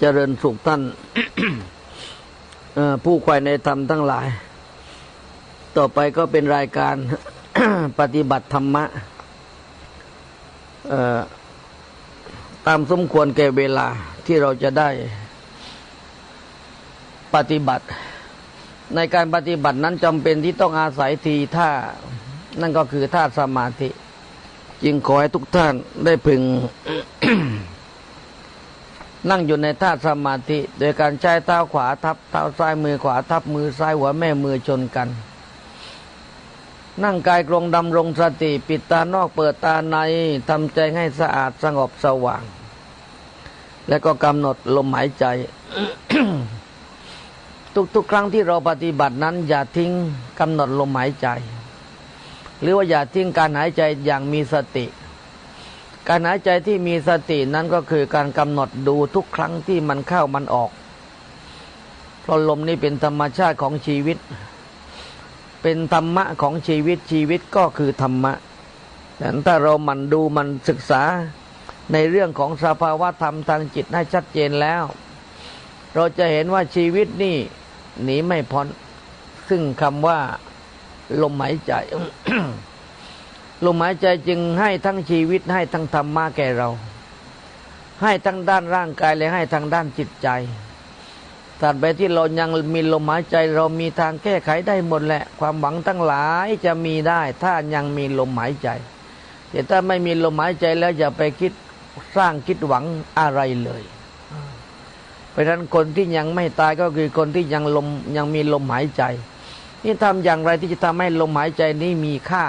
เจริญสุขท่านผู้ใควายในธรรมทั้งหลาย ต่อไปก็เป็นรายการปฏิบัติธรรมะตามสมควรแก่เวลาที่เราจะได้ปฏิบัติ ในการปฏิบัตินั้นจำเป็นที่ต้องอาศัยทีท่า นั่นก็คือท่าสมาธิ จึงขอให้ทุกท่านได้พึง นั่งอยู่ในท่าสมาธิ โดยการใช้เท้าขวาทับเท้าซ้ายมือขวาทับมือซ้ายหัวแม่มือชนกัน นั่งกายกรงดำรงสติ ปิดตานอกเปิดตาในทำใจให้สะอาดสงบสว่าง และก็กำหนดลมหายใจ ทุกๆ ครั้งที่เราปฏิบัตินั้น อย่าทิ้งกำหนดลมหายใจ หรือว่าอย่าทิ้งการหายใจอย่างมีสติ การหายใจที่มีสตินั้นก็คือการกำหนดดูทุกครั้งที่มันเข้ามันออก เพราะลมนี่เป็นธรรมชาติของชีวิต เป็นธรรมะของชีวิตชีวิตก็คือธรรมะแต่ถ้าเรามันดูมันศึกษาในเรื่องของสภาวะธรรมทางจิตให้ชัดเจนแล้ว เราจะเห็นว่าชีวิตนี่หนีไม่พ้นซึ่งคำว่าลมหายใจ ลมหายใจจึงให้ทั้งชีวิตให้ทั้งธรรมะแก่เรา ให้ทั้งด้านร่างกายและให้ทั้งด้านจิตใจตราบใดที่เรายังมีลมหายใจเรามีทางแก้ไขได้หมดแหละ ความหวังทั้งหลายจะมีได้ ถ้ายังมีลมหายใจ แต่ถ้าไม่มีลมหายใจแล้วอย่าไปคิดสร้างคิดหวังอะไรเลย เพราะฉะนั้นคนที่ยังไม่ตายก็คือคนที่ยังลมยังมีลมหายใจ นี่ทำอย่างไรที่จะทำให้ลมหายใจนี้มีค่า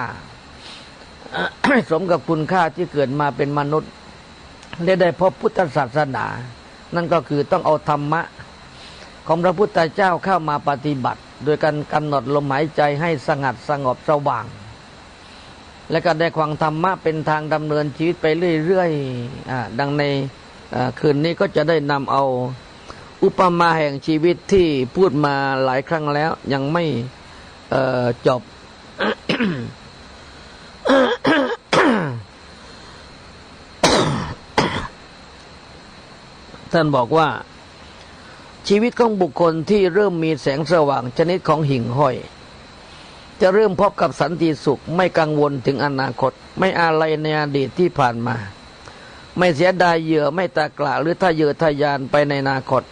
สมกับคุณค่าที่เกิดมาเป็นมนุษย์ได้ได้พบพุทธศาสนา นั่นก็คือต้องเอาธรรมะ ของพระพุทธเจ้าเข้ามาปฏิบัติ โดยการกำหนดลมหายใจให้สงัดสงบสว่าง และก็ได้ความธรรมะเป็นทางดำเนินชีวิตไปเรื่อยๆดังในคืนนี้ก็จะได้นำเอาอุปมาแห่งชีวิตที่พูดมาหลายครั้งแล้วยังไม่จบ ท่านบอกว่า ชีวิตของบุคคลที่เริ่มมีแสงสว่างชนิดของหิ่งห้อย จะเริ่มพบกับสันติสุขไม่กังวลถึงอนาคต ไม่อาลัยในอดีตที่ผ่านมา ไม่เสียดายเหยื่อไม่ตากละหรือถ้าเยื่อทะยานไปในอนาคต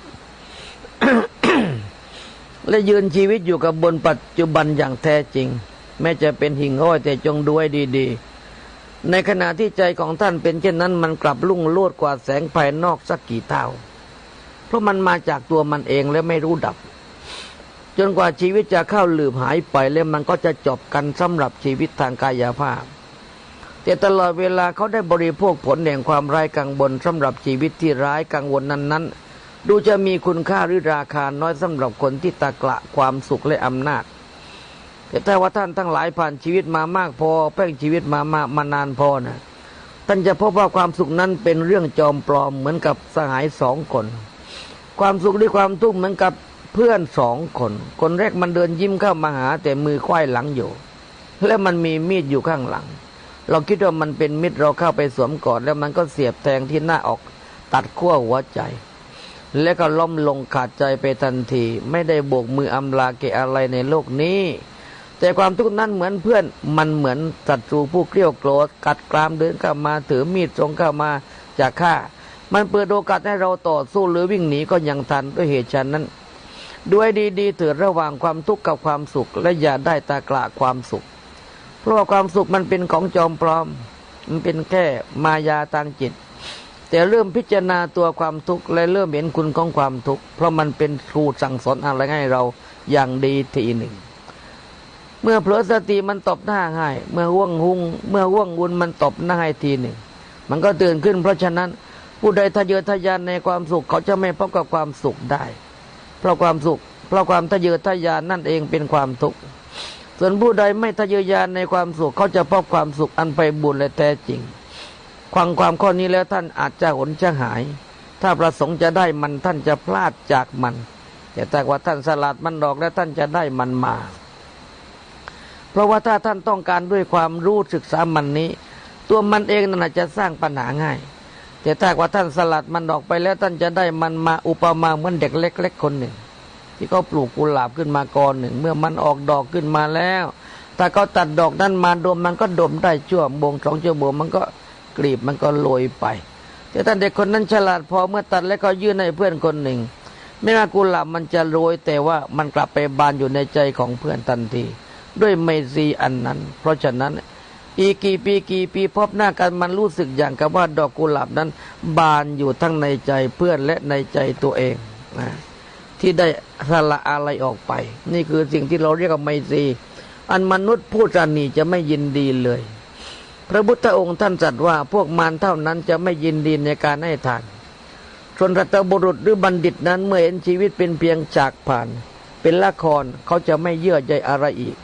และยืนชีวิตอยู่กับบนปัจจุบันอย่างแท้จริง แม้จะเป็นหิ่งห้อยแต่จงดูให้ดี ๆ ในขณะที่ใจของท่านเป็นเช่นนั้น มันกลับลุ่งโลดกว่าแสงภายนอกสักกี่เท่า เพราะมันมาจากตัวมันเองและไม่รู้ดับ จนกว่าชีวิตจะเข้าลืมหายไปแล้วมันก็จะจบกันสำหรับชีวิตทางกายภาพ แต่ตลอดเวลาเขาได้บริโภคผลแห่งความร้ายกังวลสำหรับชีวิตที่ร้ายกังวลนั้นๆ ดูจะมีคุณค่าหรือราคาน้อยสำหรับคนที่ตะกละความสุขและอำนาจ แต่ถ้าว่าท่านทั้งหลายผ่านชีวิตมามากพอ แป้งชีวิตมามากมานานพอนะท่านจะพบว่าความสุขนั้นเป็นเรื่องจอมปลอมเหมือนกับสหายสองคน ความสุขด้วยความทุกข์เหมือนกับเพื่อนสองคน คนแรกมันเดินยิ้มเข้ามาหา แต่มือควายหลังอยู่ และมันมีมีดอยู่ข้างหลัง เราคิดว่ามันเป็นมิตรเราเข้าไปสวมกอด แล้วมันก็เสียบแทงที่หน้าออกตัดขั้วหัวใจ แล้วก็ล้มลงขาดใจไปทันที ไม่ได้โบกมืออำลาเกอะไรในโลกนี้ แต่ความทุกข์นั้นเหมือนเพื่อน มันเหมือนศัตรูผู้เกลี้ยวโกรธกัดกรามเดินเข้ามาถือมีดตรงเข้ามาจากข้ามันเปิดโอกาสให้เราต่อสู้หรือวิ่งหนีก็ยังทันด้วยเหตุฉะนั้น ด้วยดีๆเถิดระหว่างความทุกข์กับความสุข และอย่าได้ตากละความสุข เพราะว่าความสุขมันเป็นของจอมปลอม มันเป็นแค่มายาทางจิต แต่เริ่มพิจารณาตัวความทุกข์และเริ่มเห็นคุณของความทุกข์เพราะมันเป็นครูสั่งสอนอะไรให้เราอย่างดีทีหนึ่ง เมื่อเผลอสติมันตบหน้าให้เมื่อว่วงหุง เมื่อว่วงวุนมันตบหน้าให้ทีหนึ่ง มันก็ตื่นขึ้น เพราะฉะนั้น ผู้ใดทะเยอทะยานในความสุขเขาจะไม่พบกับความสุขได้ เพราะความสุข เพราะความทะเยอทะยานนั่นเองเป็นความทุกข์ส่วนผู้ใดไม่ทะเยอทะยานในความสุขเขาจะพบความสุขอันไปบุญและแท้จริงความความข้อนี้แล้วท่านอาจจะหนจะหาย ถ้าประสงค์จะได้มันท่านจะพลาดจากมัน แต่ถ้าว่าท่านสลัดมันดอกแล้วท่านจะได้มันมา เพราะว่าถ้าท่านต้องการด้วยความรู้ศึกษามันนี้ ตัวมันเองนั่นอาจะสร้างปัญหาง่าย แต่ถ้าว่าท่านสลัดมันออกไปแล้วท่านจะได้มันมาอุปมาเหมือนเด็กเล็ก ๆ คนหนึ่ง ที่เขาปลูกกุหลาบขึ้นมากอนหนึ่ง เมื่อมันออกดอกขึ้นมาแล้ว ถ้าเขาตัดดอกนั้นมาดมมันก็ดมได้ชั่วโมงสองชั่วโมงมันก็กลีบมันก็โรยไป แต่ท่านเด็กคนนั้นฉลาดพอเมื่อตัดแล้วก็ยื่นให้เพื่อนคนหนึ่ง ไม่ว่ากุหลาบมันจะโรยแต่ว่ามันกลับไปบานอยู่ในใจของเพื่อนทันที ด้วยไมตรีอันนั้น เพราะฉะนั้น อีกกี่ปีกี่ปีพบหน้ากันมันรู้สึกอย่างกับว่าดอกกุหลาบนั้น บานอยู่ทั้งในใจเพื่อนและในใจตัวเองนะที่ได้สละอะไรออกไป นี่คือสิ่งที่เราเรียกว่าไมตรีอันมนุษย์ผู้จันนีจะไม่ยินดีเลย พระพุทธองค์ท่านตรัสว่าพวกมารเท่านั้นจะไม่ยินดีในการให้ทานส่วนรัตบุรุษหรือบัณฑิตนั้นเมื่อเห็นชีวิตเป็นเพียงจากผ่าน เป็นละครเขาจะไม่เยื่อใยอะไรอีก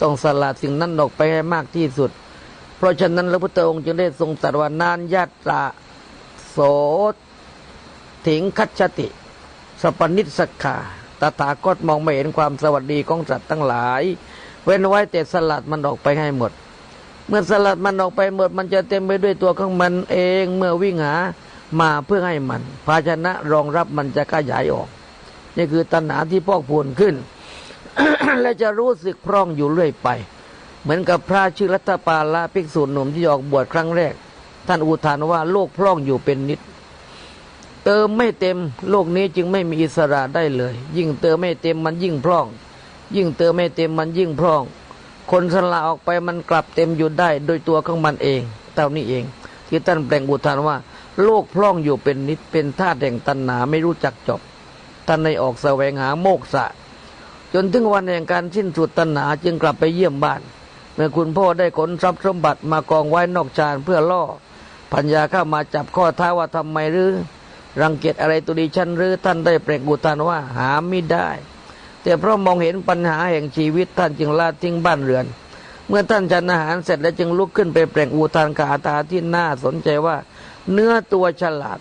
ต้องสละสิ่งนั้นออกไปให้มากที่สุด เพราะฉะนั้นพระพุทธองค์จึงได้ทรงตรัสว่านานญาตราโสถิงคัจฉติ สปนิสสขาตถาคตมองไม่เห็นความสวัสดีของสัตว์ทั้งหลาย เว้นไว้แต่สลัดมันออกไปให้หมด เมื่อสลัดมันออกไปหมด มันจะเต็มไปด้วยตัวของมันเองเมื่อวิ่งหามาเพื่อให้มัน ภาชนะรองรับมันจะขยายออก นี่คือตัณหาที่พอกพูนขึ้น และจะรู้สึกพร่องอยู่เรื่อยไป เหมือนกับพระชื่อรัตปาละภิกษุหนุ่มที่ออกบวชครั้งแรก ท่านอุทานว่าโลกพร่องอยู่เป็นนิด เติมไม่เต็มโลกนี้จึงไม่มีอิสระได้เลย ยิ่งเติมไม่เต็มมันยิ่งพร่อง ยิ่งเติมไม่เต็มมันยิ่งพร่อง คนสละออกไปมันกลับเต็มอยู่ได้โดยตัวของมันเองเท่านี้เอง ที่ท่านแปลงอุทานว่า โลกพร่องอยู่เป็นนิดเป็นธาตุแห่งตัณหาไม่รู้จักจบท่านในออกแสวงหาโมกษะ จนถึงวันแห่งการสิ้นสุดตัณหาจึงกลับไปเยี่ยมบ้าน เมื่อคุณพ่อได้ขนทรัพย์สมบัติมากองไว้นอกชานเพื่อล่อพัญญาเข้ามาจับข้อท้าว่าทำไมหรือ รังเกียจอะไรตัวดีฉันหรือท่านได้เปล่งอุทานว่าหาไม่ได้ แต่เพราะมองเห็นปัญหาแห่งชีวิตท่านจึงละทิ้งบ้านเรือน เมื่อท่านฉันอาหารเสร็จแล้วจึงลุกขึ้นไปเปล่งอุทานคาถาที่น่าสนใจว่า เนื้อตัวฉลาด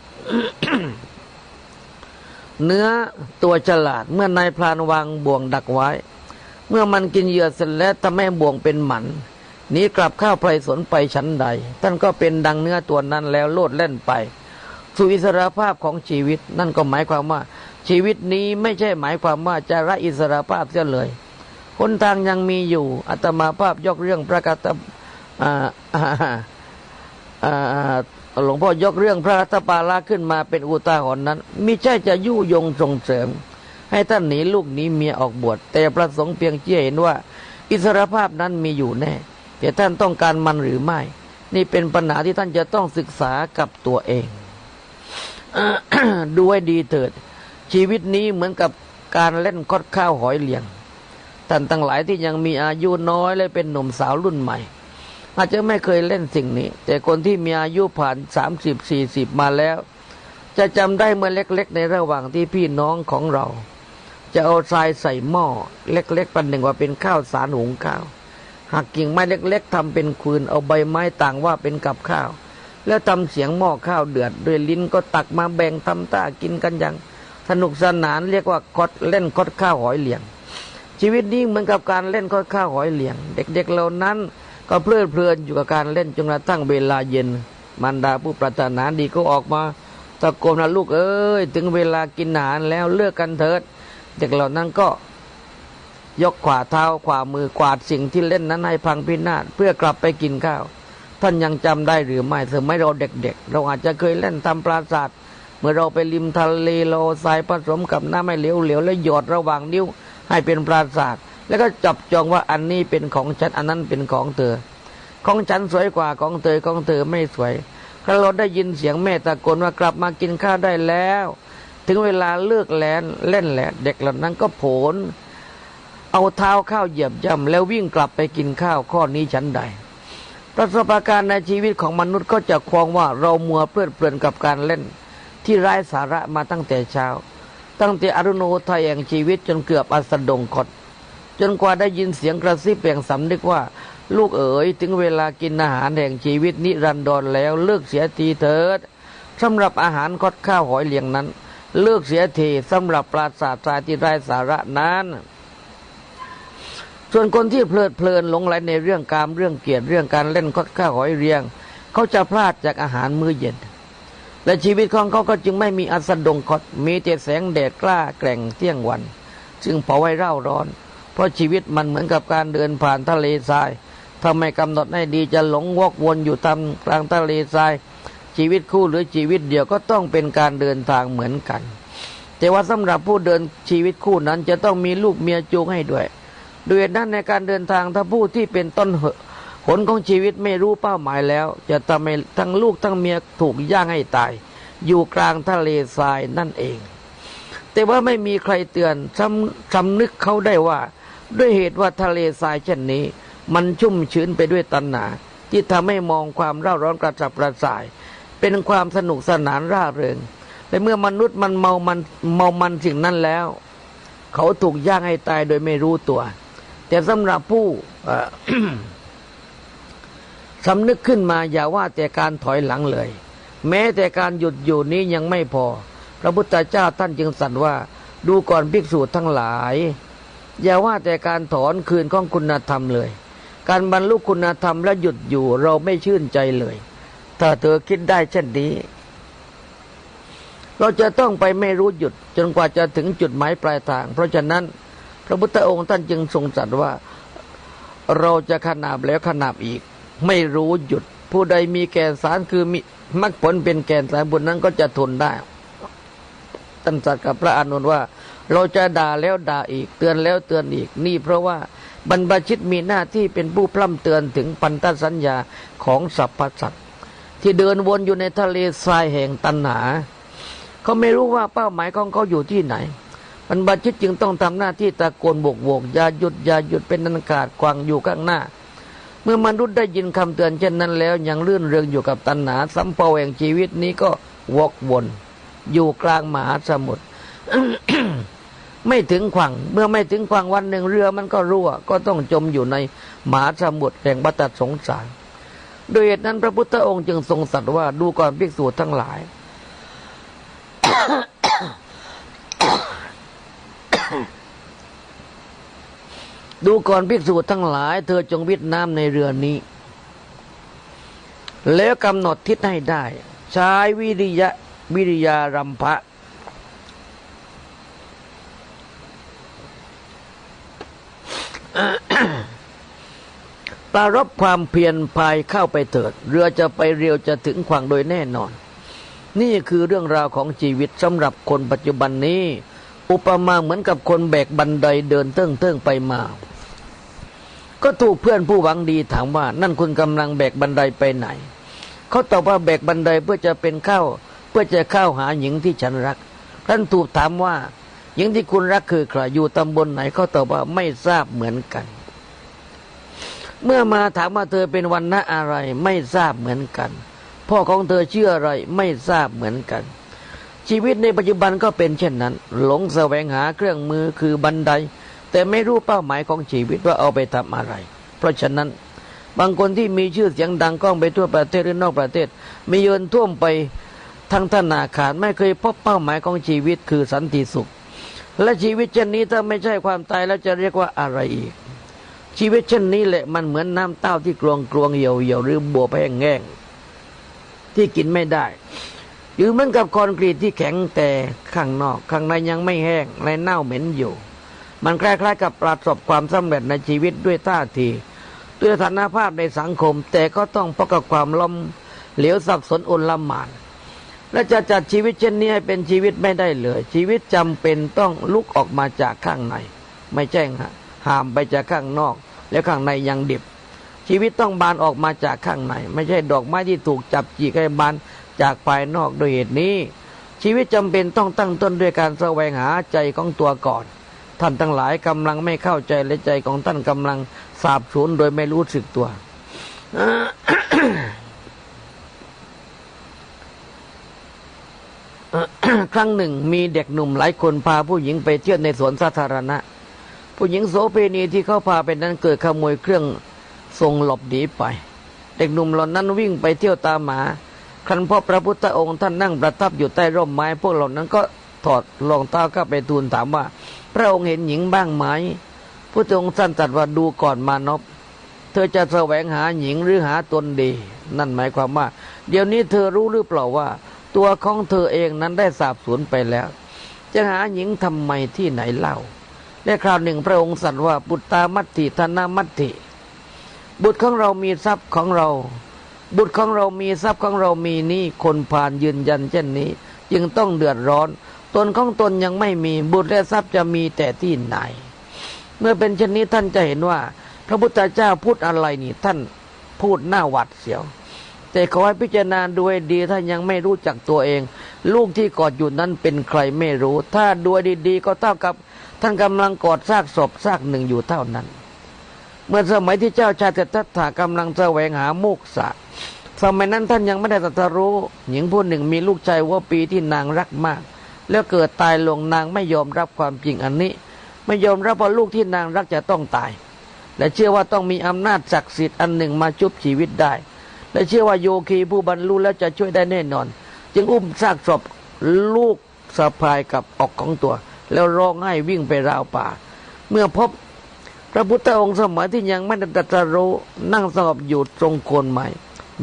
เนื้อตัวฉลาด เมื่อนายพรานวางบ่วงดักไว้ เมื่อมันกินเหยื่อเสร็จแล้วทำให้บ่วงเป็นหมันนีกลับข้าวไพรสนไปชั้นใด ท่านก็เป็นดังเนื้อตัวนั้นแล้วโลดเล่นไป สู่อิสรภาพของชีวิต นั่นก็หมายความว่า ชีวิตนี้ไม่ใช่หมายความว่าจะละอิสรภาพเสียเลยหนทางยังมีอยู่อาตมาภาพยกเรื่องพระกาอ่าอ่า หลวงพ่อยกเรื่องพระรัตปาละขึ้นมาเป็นอุทาหรณ์นั้นมิใช่จะยุยงส่งเสริม ให้ท่านหนีลูกหนีเมียออกบวชแต่ประสงค์เพียงเชี่ยเห็นว่า อิสรภาพนั้นมีอยู่แน่แต่ท่านต้องการมันหรือไม่ นี่เป็นปัญหาที่ท่านจะต้องศึกษากับตัวเองดูให้ดีเถิด ชีวิตนี้เหมือนกับการเล่นคดข้าวหอยเหลียงท่านทั้งหลายที่ยังมีอายุน้อยและเป็นหนุ่มสาวรุ่นใหม่ อาจจะไม่เคยเล่นสิ่งนี้ แต่คนที่มีอายุผ่านสามสิบสี่สิบมาแล้ว จะจำได้เมื่อเล็ก ๆ ในระหว่างที่พี่น้องของเรา จะเอาทรายใส่หม้อ เล็กๆปันหนึ่งว่าเป็นข้าวสารหุงข้าวหักกิ่งไม้เล็ก ๆทำเป็นคืนเอาใบไม้ต่างว่าเป็นกับข้าว แล้วทำเสียงหม้อข้าวเดือดด้วยลิ้นก็ตักมาแบ่งทำตากินกันอย่างสนุกสนานเรียกว่าคดเล่นคดข้าวหอยเหลียง ชีวิตนี้เหมือนกับการเล่นคดข้าวหอยเหลียง เด็กๆเหล่านั้น ก็เพลิดเพลินอยู่กับการเล่นจนกระทั่งเวลาเย็นมารดาผู้ปรารถนาดีก็ออกมาตะโกนนะลูกเอ้ยถึงเวลากินอาหารแล้วเลิกกันเถิด เด็กเหล่านั้นก็ยกขวาเท้าขวามือกวาดสิ่งที่เล่นนั้นให้พังพินาศเพื่อกลับไปกินข้าว ท่านยังจำได้หรือไม่สมัยเราเด็กๆ เราอาจจะเคยเล่นทำปราศาสาทเมื่อเราไปริมทะเลเราทรายผสมกับน้ำไม่เหลวๆแล้วหยอดระหว่างนิ้วให้เป็นปราศาสาท แล้วก็จับจองว่าอันนี้เป็นของฉันอันนั้นเป็นของเธอ ของฉันสวยกว่าของเธอของเธอไม่สวยถ้าเราได้ยินเสียงแม่ตะโกนว่ากลับมากินข้าวได้แล้ว ถึงเวลาเลิกแลนเล่นแหละเด็กเหล่านั้นก็โผนเอาเท้าข้าวเหยียบย่ำแล้ววิ่งกลับไปกินข้าวข้อนี้ฉันใดประสบการณ์ในชีวิตของมนุษย์ก็จะควงว่าเรามัวเพลิดเพลินกับการเล่น ที่ไร้สาระมาตั้งแต่เช้า ตั้งแต่อรุณโอไทยแห่งชีวิตจนเกือบอัสดงกฎ จนกว่าได้ยินเสียงกระซิบแห่งสำนึกว่า ลูกเอ๋ยถึงเวลากินอาหารแห่งชีวิตนิรันดรแล้วเลิกเสียทีเถิดสำหรับอาหารคดข้าวหอยเหลียงนั้น เลิกเสียทีสำหรับปราสาททรายที่ไร้สาระนั้นส่วนคนที่เพลิดเพลินหลงไหลในเรื่องการเรื่องเกียรติเรื่องการเล่นคดข้าวหอยเรียง เขาจะพลาดจากอาหารมื้อเย็น และชีวิตของเขาก็จึงไม่มีอัสดงคตมีแต่แสงแดดกล้าแกร่งเที่ยงวันซึ่งเผาไว้เร่าร้อน เพราะชีวิตมันเหมือนกับการเดินผ่านทะเลทรายถ้าไม่กำหนดให้ดีจะหลงวกวนอยู่ตามกลางทะเลทราย ชีวิตคู่หรือชีวิตเดียวก็ต้องเป็นการเดินทางเหมือนกัน แต่ว่าสำหรับผู้เดินชีวิตคู่นั้นจะต้องมีลูกเมียจูงให้ด้วยด้วยนั้นในการเดินทางถ้าผู้ที่เป็นต้นเหตุผลของชีวิตไม่รู้เป้าหมายแล้ว จะทำให้ทั้งลูกทั้งเมียถูกย่างให้ตาย อยู่กลางทะเลทรายนั่นเอง แต่ว่าไม่มีใครเตือนสำสำนึกเขาได้ว่า ด้วยเหตุว่าทะเลทรายเช่นนี้ มันชุ่มชื้นไปด้วยตัณหาที่ทำให้มองความเร่าร้อนกระสับกระส่าย เป็นความสนุกสนานร่าเริงและเมื่อมนุษย์มันเมามันเมามันสิ่งนั้นแล้ว เขาถูกย่างให้ตายโดยไม่รู้ตัว แต่สำหรับผู้เอ่อสำนึกขึ้นมาอย่าว่าแต่การถอยหลังเลย แม้แต่การหยุดอยู่นี้ยังไม่พอ พระพุทธเจ้าท่านจึงสั่นว่า ดูก่อนภิกษุทั้งหลาย อย่าว่าแต่การถอนคืนของคุณธรรมเลย การบรรลุคุณธรรมและหยุดอยู่เราไม่ชื่นใจเลย ถ้าเธอคิดได้เช่นนี้ เราจะต้องไปไม่รู้หยุด จนกว่าจะถึงจุดหมายปลายทาง เพราะฉะนั้น พระพุทธองค์ท่านจึงทรงตรัสว่า เราจะขนาบแล้วขนาบอีก ไม่รู้หยุด ผู้ใดมีแกนสารคือมีมรรคผลเป็นแกนสารบุญนั้นก็จะทนได้ท่านตรัสกับพระอานนท์ว่า เราจะด่าแล้วด่าอีก เตือนแล้วเตือนอีก นี่เพราะว่าบรรพชิตมีหน้าที่เป็นผู้พร่ำเตือนถึงพันธสัญญาของสรรพสัตว์ที่เดินวนอยู่ในทะเลทรายแห่งตัณหาเขาไม่รู้ว่าเป้าหมายของเขาอยู่ที่ไหนบรรพชิตจึงต้องทำหน้าที่ตะโกนโบกโบกอย่าหยุดอย่าหยุดเป็นนันขาดควางอยู่ข้างหน้า เมื่อมนุษย์ได้ยินคำเตือนเช่นนั้นแล้ว ยังลื่นเริงอยู่กับตัณหาสัมภเวงชีวิตนี้ก็วกวน อยู่กลางมหาสมุทร ไม่ถึงฝั่ง เมื่อไม่ถึงฝั่งวันหนึ่งเรือมันก็รั่ว ก็ต้องจมอยู่ในมหาสมุทรแห่งบัตสงสาร โดยเหตุนั้นพระพุทธองค์จึงทรงสัตว์ว่าดูก่อนภิกษุทั้งหลาย ดูก่อนภิกษุทั้งหลาย เธอจงวิทน้ำในเรือนี้ แล้วกำหนดทิศให้ได้ ใช้วิริยะวิริยารัมภะ ปรารบความเพียรพายเข้าไปเถิด เรือจะไปเร็วจะถึงฝั่งโดยแน่นอน นี่คือเรื่องราวของชีวิตสำหรับคนปัจจุบันนี้ อุปมาเหมือนกับคนแบกบันไดเดินเติ้งเติ้งไปมา ก็ถูกเพื่อนผู้หวังดีถามว่า นั่นคุณกำลังแบกบันไดไปไหน เขาตอบว่าแบกบันไดเพื่อจะเป็นข้าวเพื่อจะเข้าหาหญิงที่ฉันรักท่านถูกถามว่า หญิงที่คุณรักคือใครอยู่ตำบลไหนเขาตอบว่าไม่ทราบเหมือนกัน เมื่อมาถามว่าเธอเป็นวันณะอะไร ไม่ทราบเหมือนกัน พ่อของเธอเชื่ออะไร ไม่ทราบเหมือนกัน ชีวิตในปัจจุบันก็เป็นเช่นนั้น หลงแสวงหาเครื่องมือคือบันได แต่ไม่รู้เป้าหมายของชีวิตว่าเอาไปทำอะไร เพราะฉะนั้นบางคนที่มีชื่อเสียงดังก้องไปทั่วประเทศหรือนอกประเทศ มีเยินท่วมไปทั้งธนาคารไม่เคยพบเป้าหมายของชีวิตคือสันติสุข และชีวิตเช่นนี้ถ้าไม่ใช่ความตายแล้วจะเรียกว่าอะไรอีก ชีวิตเช่นนี้แหละมันเหมือนน้ำเต้าที่กรวงกรวงเหี่ยวเหี่ยวหรือบัวแห้งแง่งที่กินไม่ได้หรือเหมือนกับคอนกรีตที่แข็งแต่ข้างนอก ข้างในยังไม่แห้งและเน่าเหม็นอยู่ มันคล้ายๆกับประสบความสำเร็จในชีวิตด้วยท่าทีด้วยฐานะภาพในสังคม แต่ก็ต้องพบกับความล้มเหลวสับสนอนลหมาน และจะจัดชีวิตเช่นนี้ให้เป็นชีวิตไม่ได้เลย ชีวิตจำเป็นต้องลุกออกมาจากข้างใน ไม่ใช่ฮะห้ามไปจากข้างนอก แล้วข้างในยังดิบ ชีวิตต้องบานออกมาจากข้างใน ไม่ใช่ดอกไม้ที่ถูกจับจีกให้บานจากภายนอกโดยเหตุนี้ ชีวิตจำเป็นต้องตั้งต้นด้วยการแสวงหาใจของตัวก่อน ท่านทั้งหลายกำลังไม่เข้าใจและใจของท่านกำลังสาบสูญโดยไม่รู้สึกตัว ครั้งหนึ่งมีเด็กหนุ่มหลายคนพาผู้หญิงไปเที่ยวในสวนสาธารณะ ผู้หญิงโสเภณีที่เขาพาไปนั้นเกิดขโมยเครื่องทรงหลบหนีไป เด็กหนุ่มเหล่านั้นวิ่งไปเที่ยวตามหมา ครั้นพ่อพระพุทธองค์ท่านนั่งประทับอยู่ใต้ร่มไม้ พวกเหล่านั้นก็ถอดรองเท้าเข้าไปทูลถามว่า พระองค์เห็นหญิงบ้างไหมพระองค์ท่านตรัสว่าดูก่อนมานพเธอจะแสวงหาหญิงหรือหาตนดี นั่นหมายความว่า เดี๋ยวนี้เธอรู้หรือเปล่าว่า ตัวของเธอเองนั้นได้สาบสูญไปแล้ว จะหาหญิงทำไมที่ไหนเล่าและคราวหนึ่งพระองค์สัตว์ว่าบุตตามัตติธนามัตติบุตรของเรามีทรัพย์ของเรา บุตรของเรามีทรัพย์ของเรามีนี้คนผ่านยืนยันเช่นนี้ จึงต้องเดือดร้อน ตนของตนยังไม่มีบุตรและทรัพย์จะมีแต่ที่ไหน เมื่อเป็นเช่นนี้ท่านจะเห็นว่า พระพุทธเจ้าพูดอะไรนี่ท่านพูดหน้าหวัดเสียว แต่ขอให้พิจารณาดูให้ดีถ้ายังไม่รู้จักตัวเอง ลูกที่กอดอยู่นั้นเป็นใครไม่รู้ ถ้าดูให้ดีๆก็เท่ากับท่านกำลังกอดซากศพซากหนึ่งอยู่เท่านั้น เมื่อสมัยที่เจ้าชายเตทัตถากำลังแสวงหาโมกษะสมัยนั้นท่านยังไม่ได้ตรัสรู้ หญิงผู้หนึ่งมีลูกชายว่าปีที่นางรักมาก แล้วเกิดตายลงนางไม่ยอมรับความจริงอันนี้ ไม่ยอมรับว่าลูกที่นางรักจะต้องตาย และเชื่อว่าต้องมีอำนาจศักดิ์สิทธิ์อันหนึ่งมาชุบชีวิตได้ และเชื่อว่าโยคีผู้บรรลุแล้วจะช่วยได้แน่นอน จึงอุ้มซากศพลูกสะพายกับออกของตัว แล้วร้องไห้วิ่งไปราวป่า เมื่อพบพระพุทธองค์สมัยที่ยังไม่ได้ตรัสรู้นั่งสงบอยู่ตรงโคนไม้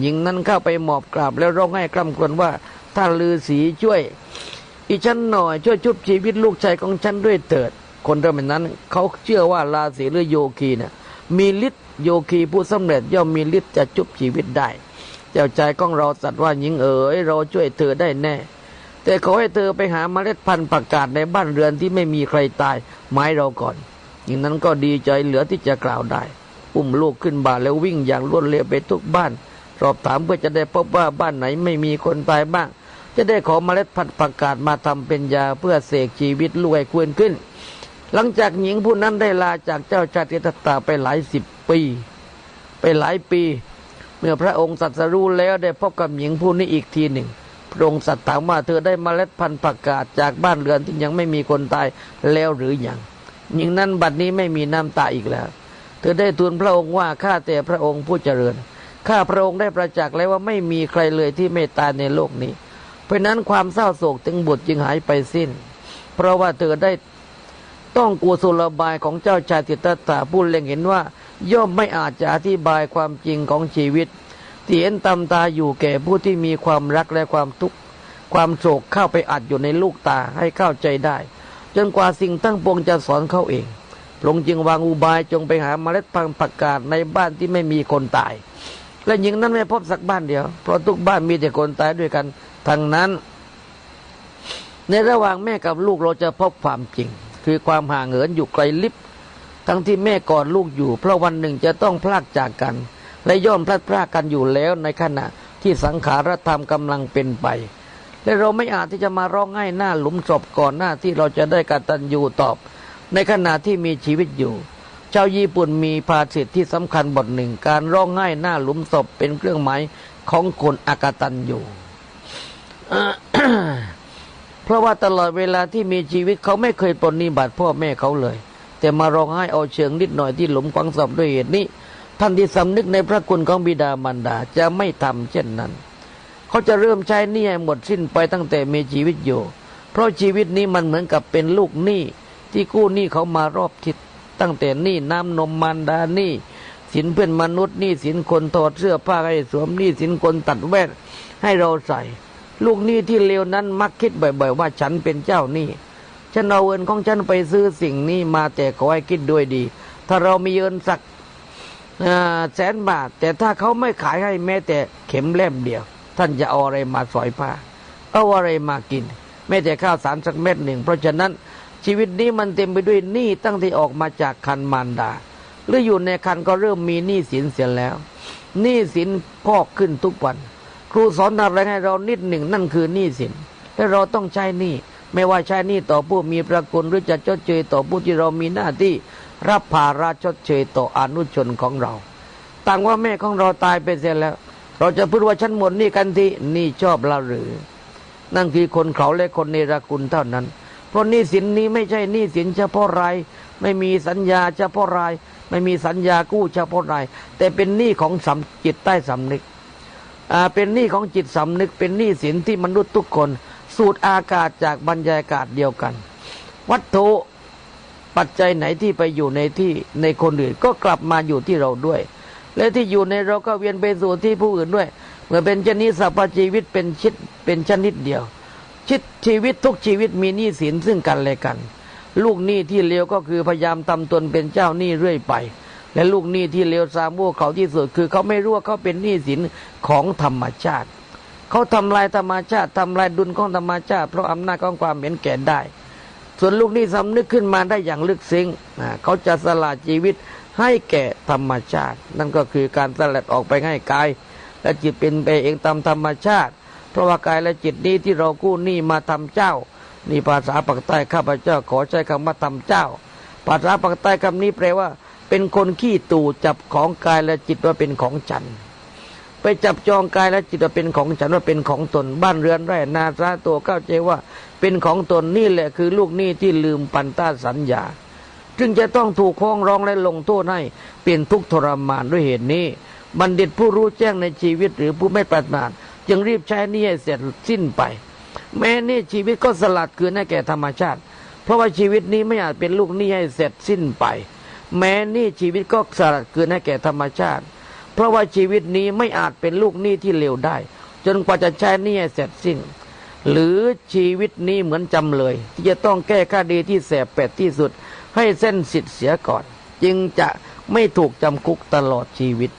หญิงนั้นเข้าไปหมอบกราบแล้วร้องไห้กล่ำกลวนว่าท่านลือสีช่วย อีฉันหน่อยช่วยชุบชีวิตลูกชายของฉันด้วยเถิด คนสมัยนั้นเขาเชื่อว่าราศีหรือโยคีเนี่ยมีฤทธิ์ โยคีผู้สำเร็จย่อมมีฤทธิ์จะชุบชีวิตได้ เจ้าใจของเราสัตว์ว่าหญิงเอ๋ยเราช่วยเธอได้แน่ แต่ขอให้เธอไปหาเมล็ดพันธุ์ประกาศในบ้านเรือนที่ไม่มีใครตายไม้เราก่อนหญิงนั้นก็ดีใจเหลือที่จะกล่าวได้ อุ้มลูกขึ้นบ่าแล้ววิ่งอย่างรวดเร็วไปทุกบ้าน สอบถามเพื่อจะได้พบว่าบ้านไหนไม่มีคนตายบ้าง จะได้ขอเมล็ดพันธุ์ประกาศมาทำเป็นยาเพื่อเสกชีวิตลูกให้ควรขึ้น หลังจากหญิงผู้นั้นได้ลาจากเจ้าชาติตตาไปหลายสิบ ปี ไปหลายปี เมื่อพระองค์สัตรู้แล้วได้พบกับหญิงผู้นี้อีกทีหนึ่ง พระองค์สัตย์ถามว่าเธอได้มเมล็ดพันธุ์ประกาศจากบ้านเรือนที่ยังไม่มีคนตายแล้วหรือยังหญิงนั้นบัดนี้ไม่มีน้ำตาอีกแล้ว เธอได้ทูลพระองค์ว่าข้าแต่พระองค์ผู้เจริญข้าพระองค์ได้ประจักษ์แล้วว่าไม่มีใครเลยที่ไม่ตายในโลกนี้ เพราะนั้นความเศร้าโศกถึงบุตรจึงหายไปสิ้น เพราะว่าเธอได้ต้องกุลบายของเจ้าชายติตตาผู้เล็งเห็นว่า ย่อมไม่อาจจะอธิบายความจริงของชีวิตที่เห็นตำตาอยู่แก่ผู้ที่มีความรักและความทุกข์ความโศกเข้าไปอัดอยู่ในลูกตาให้เข้าใจได้ จนกว่าสิ่งตั้งปวงจะสอนเขาเองพระองค์จึงวางอุบายจงไปหาเมล็ดพันธุ์ประกาศในบ้านที่ไม่มีคนตาย และหญิงนั้นไม่พบสักบ้านเดียว เพราะทุกบ้านมีแต่คนตายด้วยกันทั้งนั้น ในระหว่างแม่กับลูกเราจะพบความจริง คือความห่างเหินอยู่ไกลลิบ ทั้งที่แม่กอดลูกอยู่ เพราะวันหนึ่งจะต้องพลากจากกัน และย่อมพลัดพรากกันอยู่แล้วในขณะที่สังขารธรรมกำลังเป็นไป และเราไม่อาจที่จะมาร้องไห้หน้าหลุมศพก่อนหน้าที่เราจะได้กตัญญูตอบ ในขณะที่มีชีวิตอยู่ ชาวญี่ปุ่นมีภาษิตที่สำคัญบทหนึ่ง การร้องไห้หน้าหลุมศพเป็นเครื่องหมายของคนอากตัญญูเพราะว่าตลอดเวลาที่มีชีวิตเขาไม่เคยปนนิบัติพ่อแม่เขาเลย แต่มาร้องไห้เอาเชิงนิดหน่อยที่หลุมฝังศพด้วยเหตุนี้ ท่านที่สำนึกในพระคุณของบิดามารดาจะไม่ทำเช่นนั้น เขาจะเริ่มใช้หนี้ให้หมดสิ้นไปตั้งแต่มีชีวิตอยู่ เพราะชีวิตนี้มันเหมือนกับเป็นลูกหนี้ที่กู้หนี้เขามารอบทิศตั้งแต่หนี้น้ำนมมารดาหนี้สินเพื่อนมนุษย์หนี้สินคนถอดเสื้อผ้าให้สวมหนี้สินคนตัดแว่นให้เราใส่ ลูกหนี้ที่เลวนั้นมักคิดบ่อย ๆ ว่าฉันเป็นเจ้าหนี้ ฉันเอาเงินของฉันไปซื้อสิ่งนี้มาแต่ขอให้คิดด้วยดี ถ้าเรามีเงินสักแสนบาท แต่ถ้าเขาไม่ขายให้แม้แต่เข็มเล่มเดียว ท่านจะเอาอะไรมาสอยผ้า เอาอะไรมากิน แม้แต่ข้าวสารสักเม็ดหนึ่ง เพราะฉะนั้นชีวิตนี้มันเต็มไปด้วยหนี้ตั้งที่ออกมาจากคันมารดา หรืออยู่ในคันก็เริ่มมีหนี้สินเสียแล้วหนี้สินพอกขึ้นทุกวัน ครูสอนอะไรให้เรานิดหนึ่งนั่นคือหนี้สินและเราต้องใช้หนี้ ไม่ว่าใช้หนี้ต่อผู้มีพระคุณหรือจะชดเชยต่อผู้ที่เรามีหน้าที่รับภาระชดเชยต่ออนุชนของเรา ต่างว่าแม่ของเราตายไปเสียแล้ว เราจะพูดว่าฉันหมดหนี้กันทีหนี่ชอบเราหรือ นั่นคือคนเขาและคนเนรคุณเท่านั้น เพราะหนี้สินนี้ไม่ใช่หนี้สินเฉพาะรายไม่มีสัญญาเฉพาะราย ไม่มีสัญญากู้เฉพาะราย แต่เป็นหนี้ของสำจิตใต้สำนึกเป็นหนี้ของจิตสำนึกเป็นหนี้สินที่มนุษย์ทุกคน สูดอากาศจากบรรยากาศเดียวกัน วัตถุปัจจัยไหนที่ไปอยู่ในที่ในคนอื่นก็กลับมาอยู่ที่เราด้วย และที่อยู่ในเราก็เวียนไปสู่ที่ผู้อื่นด้วยเมื่อเป็นชนิดสัพพชีวิตเป็นชิดเป็นชนิดเดียว ชิดชีวิตทุกชีวิตมีหนี้สินซึ่งกันและกัน ลูกหนี้ที่เลวก็คือพยายามทำตนเป็นเจ้าหนี้เรื่อยไป และลูกหนี้ที่เลวทรามพวกเขาที่สุดคือเขาไม่รู้ว่าเขาเป็นหนี้สินของธรรมชาติ เขาทำลายธรรมชาติทำลายดุลของธรรมชาติ เพราะอำนาจของความเห็นแก่ได้ ส่วนลูกนี้สำนึกขึ้นมาได้อย่างลึกซึ้งเขาจะสละชีวิตให้แก่ธรรมชาติ นั่นก็คือการสลัดออกไปให้กาย และจิตเป็นไปเองตามธรรมชาติ เพราะว่ากายและจิตนี้ที่เรากู้หนี้มาทำเจ้า นี่ภาษาปากใต้ข้าพเจ้าขอใช้คำว่าทำเจ้า ภาษาปากใต้คำนี้แปลว่า เป็นคนขี้ตู่จับของกายและจิตว่าเป็นของฉัน ไปจับจองกายและจิตว่าเป็นของฉันว่าเป็นของตนบ้านเรือนไร่นาซาตัวเข้าใจว่าเป็นของตนนี่แหละคือลูกหนี้ที่ลืมปันต้าสัญญา จึงจะต้องถูกฟ้องร้องและลงโทษให้เป็นทุกข์ทรมานด้วยเหตุนี้ บัณฑิตผู้รู้แจ้งในชีวิตหรือผู้ไม่ประมาทจึงรีบใช้นี้ให้เสร็จสิ้นไป แม้นี่ชีวิตก็สลัดคืนให้แก่ธรรมชาติ เพราะว่าชีวิตนี้ไม่อาจเป็นลูกหนี้ให้เสร็จสิ้นไป แม้นี่ชีวิตก็สลัดคืนให้แก่ธรรมชาติ เพราะว่าชีวิตนี้ไม่อาจเป็นลูกหนี้ที่เลวได้ จนกว่าจะใช้หนี้เสร็จสิ้น หรือชีวิตนี้เหมือนจำเลย ที่จะต้องแก้คดีที่แสบแปดที่สุด ให้เส้นสิทธิ์เสียก่อน จึงจะไม่ถูกจำคุกตลอดชีวิต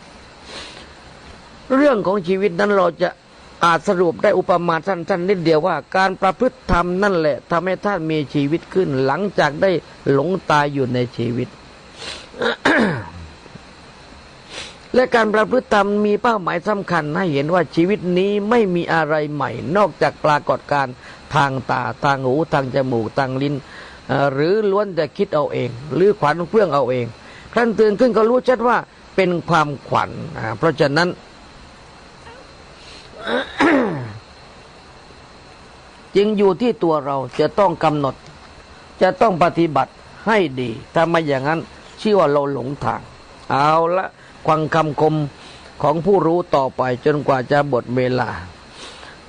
เรื่องของชีวิตนั้นเราจะอาจสรุปได้อุปมาสั้นๆนิดเดียวว่า การประพฤติธรรมนั่นแหละทำให้ท่านมีชีวิตขึ้น หลังจากได้หลงตายอยู่ในชีวิต และการประพฤติธรรมมีเป้าหมายสำคัญให้เห็นว่าชีวิตนี้ไม่มีอะไรใหม่ นอกจากปรากฏการณ์ทางตาทางหูทางจมูกทางลิ้น หรือล้วนแต่คิดเอาเอง หรือขวัญเพื่องเอาเองครั้นตื่นขึ้นก็รู้ชัดว่าเป็นความขวัญเพราะฉะนั้น จึงอยู่ที่ตัวเราจะต้องกำหนด จะต้องปฏิบัติให้ดี ถ้าไม่อย่างนั้นชื่อว่าเราหลงทาง เอาละ ควังคำคมของผู้รู้ต่อไปจนกว่าจะหมดเวลา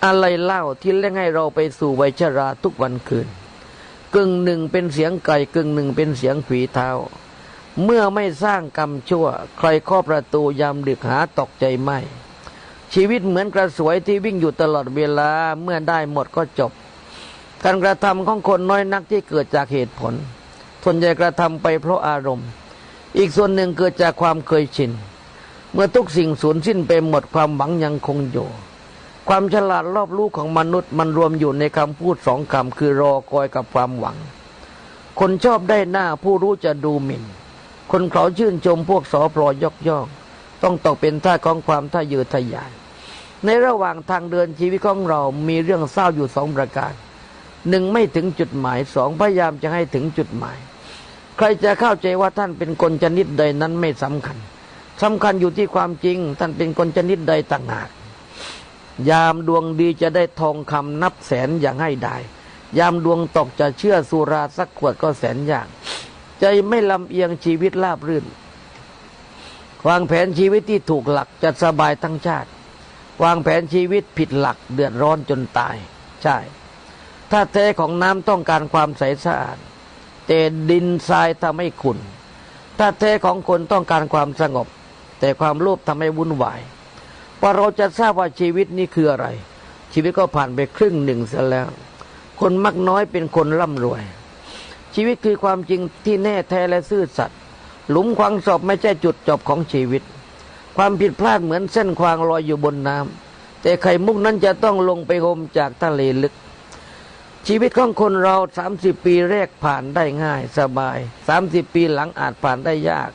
อะไรเล่าที่เล่งให้เราไปสู่ไวยชราทุกวันคืน กึ่งหนึ่งเป็นเสียงไก่กึ่งหนึ่งเป็นเสียงผีเท้า เมื่อไม่สร้างกรรมชั่ว ใครข้อประตูยามดึกหาตกใจไม่ ชีวิตเหมือนกระสวยที่วิ่งอยู่ตลอดเวลาเมื่อได้หมดก็จบ การกระทำของคนน้อยนักที่เกิดจากเหตุผลส่วนใหญ่กระทำไปเพราะอารมณ์ อีกส่วนหนึ่งเกิดจากความเคยชิน เมื่อทุกสิ่งสูญสิ้นไปหมดความหวังยังคงอยู่ ความฉลาดรอบรู้ของมนุษย์มันรวมอยู่ในคำพูดสองคำคือรอคอยกับความหวัง คนชอบได้หน้าผู้รู้จะดูหมิ่น คนเขาชื่นชมพวกสอปลอยกย่อง ต้องตกเป็นท่าของความท่ายือทะยาน ในระหว่างทางเดินชีวิตของเรามีเรื่องเศร้าอยู่สองประการหนึ่งไม่ถึงจุดหมายสองพยายามจะให้ถึงจุดหมาย ใครจะเข้าใจว่าท่านเป็นคนชนิดใดนั้นไม่สำคัญสำคัญอยู่ที่ความจริง ท่านเป็นคนชนิดใดต่างหากยามดวงดีจะได้ทองคำนับแสนอย่างให้ได้ ยามดวงตกจะเชื่อสุราสักขวดก็แสนอย่ากใจไม่ลำเอียงชีวิตราบรื่น วางแผนชีวิตที่ถูกหลักจะสบายทั้งชาติ วางแผนชีวิตผิดหลักเดือดร้อนจนตาย ใช่ ถ้าแท้ของน้ำต้องการความใสสะอาด แต่ดินทรายทำให้ขุ่นถ้าแท้ของคนต้องการความสงบ แต่ความโลภทำให้วุ่นวายพอเราจะทราบว่าชีวิตนี้คืออะไร ชีวิตก็ผ่านไปครึ่งหนึ่งเสียแล้ว คนมักน้อยเป็นคนร่ำรวย ชีวิตคือความจริงที่แน่แท้และซื่อสัตย์หลุมควางศพไม่ใช่จุดจบของชีวิต ความผิดพลาดเหมือนเส้นควางลอยอยู่บนน้ำแต่ไข่มุกนั้นจะต้องลงไปงมจากทะเลลึก ชีวิตของคนเราสามสิบปีแรกผ่านได้ง่ายสบายสามสิบปีหลังอาจผ่านได้ยาก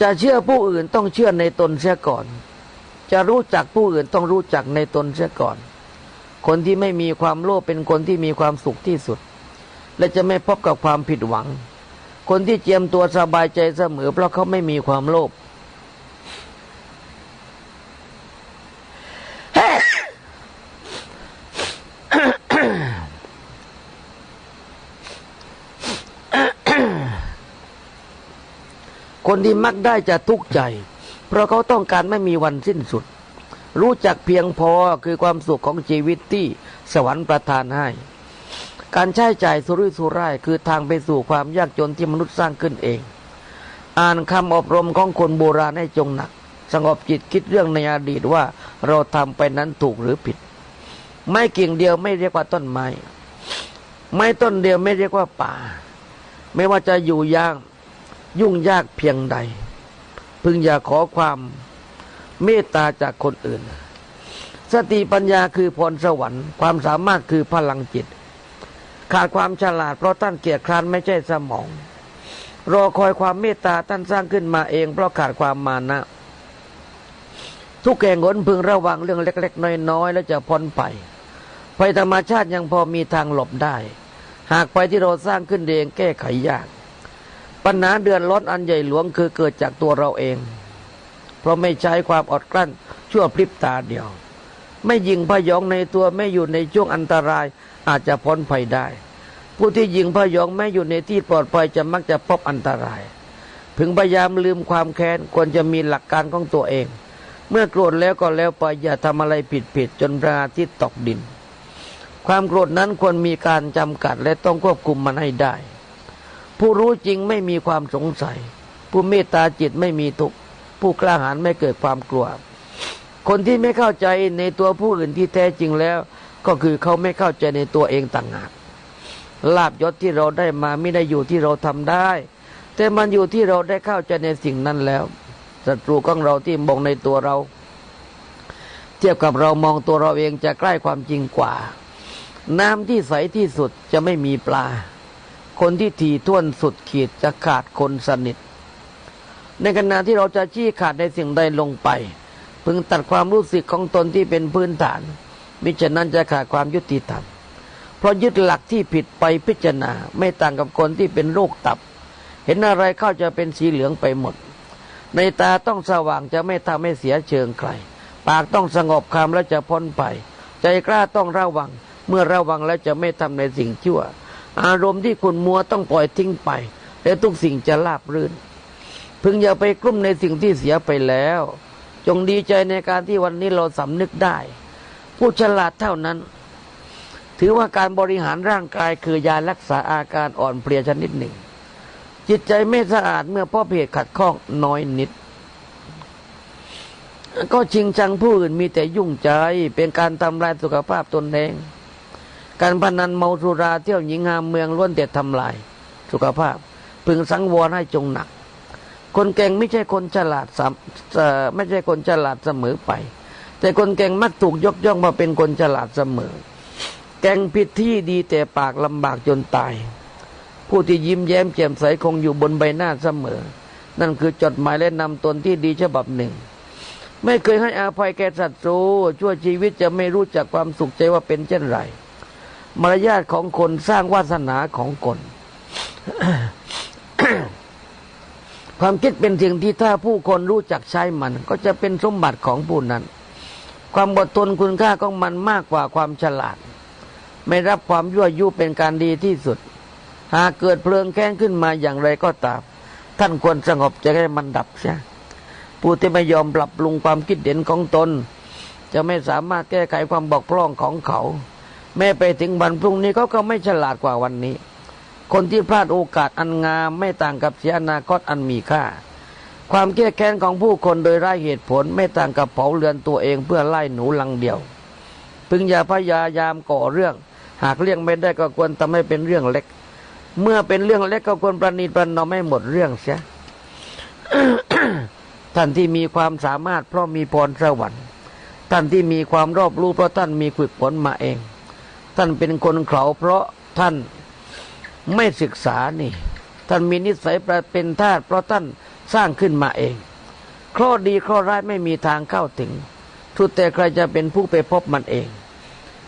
จะเชื่อผู้อื่นต้องเชื่อในตนเสียก่อน จะรู้จักผู้อื่นต้องรู้จักในตนเสียก่อน คนที่ไม่มีความโลภเป็นคนที่มีความสุขที่สุด และจะไม่พบกับความผิดหวัง คนที่เจียมตัวสบายใจเสมอ เพราะเขาไม่มีความโลภ คนที่มักได้จะทุกข์ใจ เพราะเขาต้องการไม่มีวันสิ้นสุด รู้จักเพียงพอคือความสุขของชีวิตที่สวรรค์ประทานให้ การใช้จ่ายสุรุ่ยสุร่ายคือทางไปสู่ความยากจนที่มนุษย์สร้างขึ้นเอง อ่านคำอบรมของคนโบราณให้จงหนัก สงบจิตคิดเรื่องในอดีตว่าเราทำไปนั้นถูกหรือผิด ไม่กิ่งเดียวไม่เรียกว่าต้นไม้ ไม้ต้นเดียวไม่เรียกว่าป่า ไม่ว่าจะอยู่ยาก ยุ่งยากเพียงใด พึงอย่าขอความเมตตาจากคนอื่น สติปัญญาคือพรสวรรค์ ความสามารถคือพลังจิต ขาดความฉลาดเพราะท่านเกียจคร้านไม่ใช่สมอง รอคอยความเมตตาท่านสร้างขึ้นมาเอง เพราะขาดความมานะทุกแก่งหนพึงระวังเรื่องเล็ก ๆ น้อยๆแล้วจะพ้นไปภัยธรรมชาติยังพอมีทางหลบได้ หากไปที่เราสร้างขึ้นเองแก้ไขยาก ปัญหาเดือนร้อนอันใหญ่หลวงคือเกิดจากตัวเราเอง เพราะไม่ใช้ความอดกลั้นชั่วพริบตาเดียว ไม่ยิงพยองในตัวไม่อยู่ในช่วงอันตรายอาจจะพ้นภัยได้ ผู้ที่ยิงพยองไม่อยู่ในที่ปลอดภัยจะมักจะพบอันตรายพึงพยายามลืมความแค้นควรจะมีหลักการของตัวเอง เมื่อโกรธแล้วก็แล้วไปอย่าทำอะไรผิดผิดๆจนพระอาทิตย์ตกดิน ความโกรธนั้นควรมีการจำกัดและต้องควบคุมมันให้ได้ ผู้รู้จริงไม่มีความสงสัย ผู้เมตตาจิตไม่มีทุกข์ผู้กล้าหาญไม่เกิดความกลัว คนที่ไม่เข้าใจในตัวผู้อื่นที่แท้จริงแล้ว ก็คือเขาไม่เข้าใจในตัวเองต่างหากลาบยศที่เราได้มาไม่ได้อยู่ที่เราทำได้ แต่มันอยู่ที่เราได้เข้าใจในสิ่งนั้นแล้วศัตรูของเราที่มองในตัวเรา เทียบกับเรามองตัวเราเองจะใกล้ความจริงกว่า น้ำที่ใสที่สุดจะไม่มีปลา คนที่ถี่ท่วนสุดขีดจะขาดคนสนิท ในขณะที่เราจะชี้ขาดในสิ่งใดลงไป พึงตัดความรู้สึกของตนที่เป็นพื้นฐาน มิฉะนั้นจะขาดความยุติธรรม เพราะยึดหลักที่ผิดไปพิจารณา ไม่ต่างกับคนที่เป็นโรคตับ เห็นอะไรเข้าจะเป็นสีเหลืองไปหมด ในตาต้องสว่างจะไม่ทำให้เสียเชิงใคร ปากต้องสงบคำแล้วจะพ้นไป ใจกล้าต้องระวัง เมื่อระวังแล้วจะไม่ทำในสิ่งชั่ว อารมณ์ที่คุณมัวต้องปล่อยทิ้งไป และทุกสิ่งจะราบรื่น พึงอย่าไปกลุ้มในสิ่งที่เสียไปแล้ว จงดีใจในการที่วันนี้เราสำนึกได้ ผู้ฉลาดเท่านั้น ถือว่าการบริหารร่างกายคือยารักษาอาการอ่อนเพลียชนิดหนึ่ง จิตใจไม่สะอาดเมื่อพ่อเพจขัดข้องน้อยนิดก็ชิงชังผู้อื่นมีแต่ยุ่งใจเป็นการทำลายสุขภาพตนเอง การพนันเมาสุราเที่ยวหญิงงามเมืองล้วนแต่ทำลาย สุขภาพ พึงสังวรให้จงหนัก คนเก่งไม่ใช่คนฉลาดเอ่อไม่ใช่คนฉลาดเสมอไป แต่คนเก่งมักถูกยกย่องมาเป็นคนฉลาดเสมอ แก่งผิดที่ดีแต่ปากลำบากจนตาย ผู้ที่ยิ้มแย้มแจ่มใสคงอยู่บนใบหน้าเสมอ นั่นคือจดหมายและนำตนที่ดีฉบับหนึ่งไม่เคยให้อาภัยแก่ศัตรูชั่วชีวิตจะไม่รู้จักความสุขใจว่าเป็นเช่นไร มารยาทของคนสร้างวาสนาของคนความคิดเป็นสิ่งที่ถ้าผู้คนรู้จักใช้มัน ก็จะเป็นสมบัติของผู้นั้น ความอดทนคุณค่าของมันมากกว่าความฉลาด ไม่รับความยั่วยุเป็นการดีที่สุด หากเกิดเพลิงแค้นขึ้นมาอย่างไรก็ตาม ท่านควรสงบใจให้มันดับเสียผู้ที่ไม่ยอมปรับปรุงความคิดเห็นของตน จะไม่สามารถแก้ไขความบกพร่องของเขา แม้ไปถึงวันพรุ่งนี้เขาก็ไม่ฉลาดกว่าวันนี้ คนที่พลาดโอกาสอันงามไม่ต่างกับเสียอนาคตอันมีค่า ความแก้แค้นของผู้คนโดยไร้เหตุผลไม่ต่างกับเผาเรือนตัวเองเพื่อไล่หนูลังเดียว พึงอย่าพยายามก่อเรื่อง หากเลี่ยงไม่ได้ก็ควรทำให้เป็นเรื่องเล็ก เมื่อเป็นเรื่องเล็กก็ควรประนีประนอมให้หมดเรื่องเสียท่านที่มีความสามารถเพราะมีพรสวรรค์ท่านที่มีความรอบรู้เพราะท่านมีฝึกฝนมาเอง ท่านเป็นคนเขาเพราะท่านไม่ศึกษานี่ ท่านมีนิสัยเป็นทาสเพราะท่านสร้างขึ้นมาเองข้อดีข้อร้ายไม่มีทางเข้าถึง ทุกแต่ใครจะเป็นผู้ไปพบมันเอง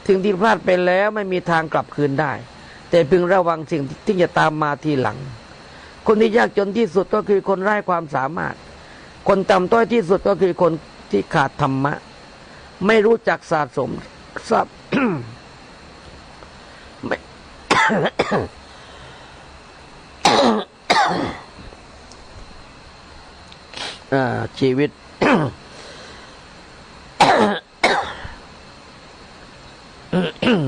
ถึงที่พลาดไปแล้วไม่มีทางกลับคืนได้ แต่พึงระวังสิ่งที่จะตามมาทีหลัง คนที่ยากจนที่สุดก็คือคนไร้ความสามารถ คนต่ำต้อยที่สุดก็คือคนที่ขาดธรรมะ ไม่รู้จักสะสมทรัพย์ ชีวิต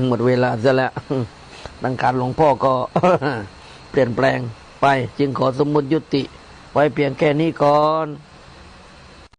หมดเวลาซะแล้วดังการหลวงพ่อก็เปลี่ยนแปลงไป จึงขอสมมุติยุติ ไว้เพียงแค่นี้ก่อน